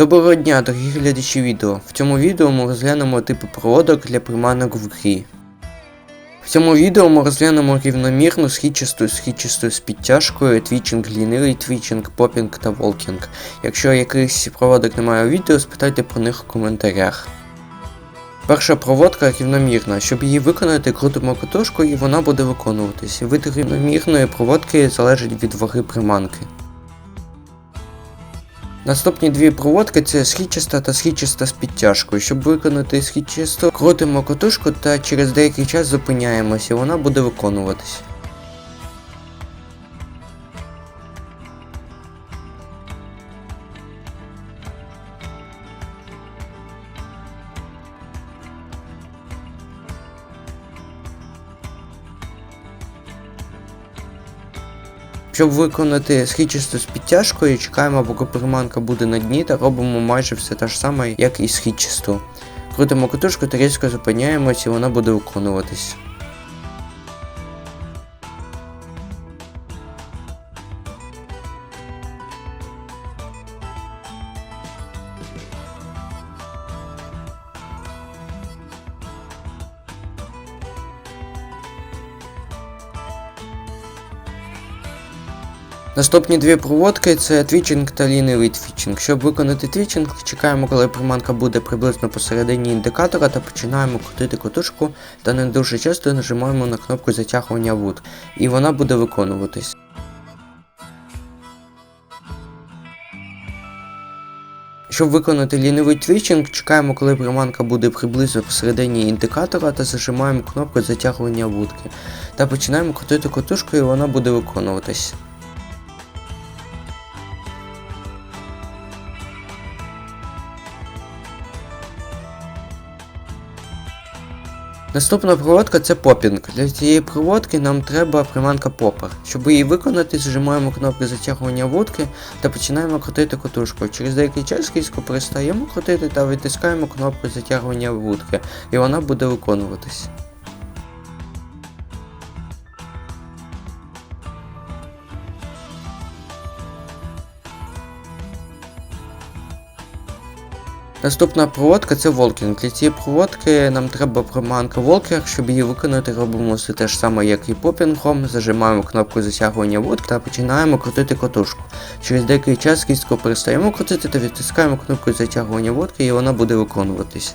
Доброго дня, дорогі глядачі відео. В цьому відео ми розглянемо типи проводок для приманок в грі. В цьому відео ми розглянемо рівномірну східчасту східчасту з підтяжкою, твічинг, лінивий твічинг, попінг та волкінг. Якщо якихось проводок немає у відео, спитайте про них у коментарях. Перша проводка рівномірна. Щоб її виконати, крутимо катушку і вона буде виконуватись. Вид рівномірної проводки залежить від ваги приманки. Наступні дві проводки це східчиста та східчиста з підтяжкою. Щоб виконати східчисту, крутимо катушку та через деякий час зупиняємося, і вона буде виконуватись. Щоб виконати східчисту з підтяжкою, чекаємо, поки приманка буде на дні та робимо майже все те ж саме, як і східчисту. Крутимо катушку та різко зупиняємось і вона буде виконуватись. Наступні дві проводки це твічинг та лінивий твічинг. Щоб виконати твічинг, чекаємо, коли приманка буде приблизно посередині індикатора та починаємо крутити котушку та не дуже часто нажимаємо на кнопку затягування вуд, і вона буде виконуватись. Щоб виконати лінивий твічинг, чекаємо, коли приманка буде приблизно посередині індикатора та зажимаємо кнопку затягування вудки. Та починаємо крутити котушку і вона буде виконуватись. Наступна проводка це попінг. Для цієї проводки нам треба приманка попер. Щоб її виконати, зажимаємо кнопку затягування вудки та починаємо крутити котушку. Через деякий час різко перестаємо крутити та відтискаємо кнопку затягування вудки, і вона буде виконуватись. Наступна проводка це волкінг. Для цієї проводки нам треба приманка волкер, щоб її виконати, робимо все те ж саме, як і попінгом, зажимаємо кнопку затягування вудки та починаємо крутити котушку. Через деякий час різко перестаємо крутити та відтискаємо кнопку затягування вудки і вона буде виконуватись.